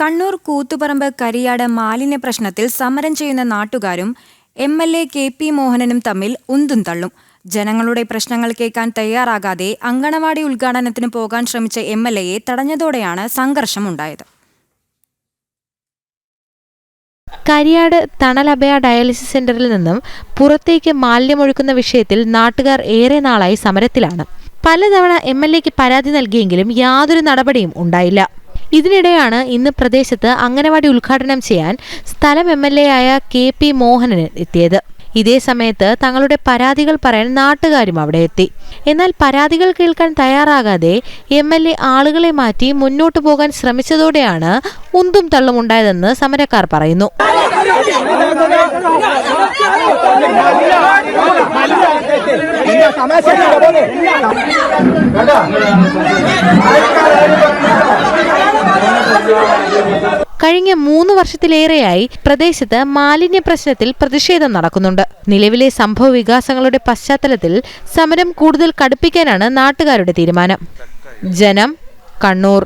കണ്ണൂർ കൂത്തുപറമ്പ് കരിയാട് മാലിന്യ പ്രശ്നത്തിൽ സമരം ചെയ്യുന്ന നാട്ടുകാരും M L A K P മോഹനനും തമ്മിൽ ഉന്തും തള്ളും. ജനങ്ങളുടെ പ്രശ്നങ്ങൾ കേൾക്കാൻ തയ്യാറാകാതെ അങ്കണവാടി ഉദ്ഘാടനത്തിന് പോകാൻ ശ്രമിച്ച എം എൽ എയെ തടഞ്ഞതോടെയാണ് സംഘർഷമുണ്ടായത്. കരിയാട് തണലഭയ ഡയാലിസിസ് സെന്ററിൽ നിന്നും പുറത്തേക്ക് മാലിന്യമൊഴുക്കുന്ന വിഷയത്തിൽ നാട്ടുകാർ ഏറെ നാളായി സമരത്തിലാണ്. പലതവണ എം എൽ എക്ക് പരാതി നൽകിയെങ്കിലും യാതൊരു നടപടിയും ഉണ്ടായില്ല. ഇതിനിടെയാണ് ഇന്ന് പ്രദേശത്ത് അംഗനവാടി ഉദ്ഘാടനം ചെയ്യാൻ സ്ഥലം എം എൽ എ ആയ കെ പി മോഹനൻ എത്തിയത്. ഇതേ സമയത്ത് തങ്ങളുടെ പരാതികൾ പറയാൻ നാട്ടുകാരും അവിടെ എത്തി. എന്നാൽ പരാതികൾ കേൾക്കാൻ തയ്യാറാകാതെ എം എൽ എ ആളുകളെ മാറ്റി മുന്നോട്ടു പോകാൻ ശ്രമിച്ചതോടെയാണ് ഉന്തും തള്ളും ഉണ്ടായതെന്ന് സമരക്കാർ പറയുന്നു. കഴിഞ്ഞ മൂന്ന് വർഷത്തിലേറെയായി പ്രദേശത്ത് മാലിന്യ പ്രശ്നത്തിൽ പ്രതിഷേധം നടക്കുന്നുണ്ട്. നിലവിലെ സംഭവ വികാസങ്ങളുടെ പശ്ചാത്തലത്തിൽ സമരം കൂടുതൽ കടുപ്പിക്കാനാണ് നാട്ടുകാരുടെ തീരുമാനം. ജനം കണ്ണൂർ.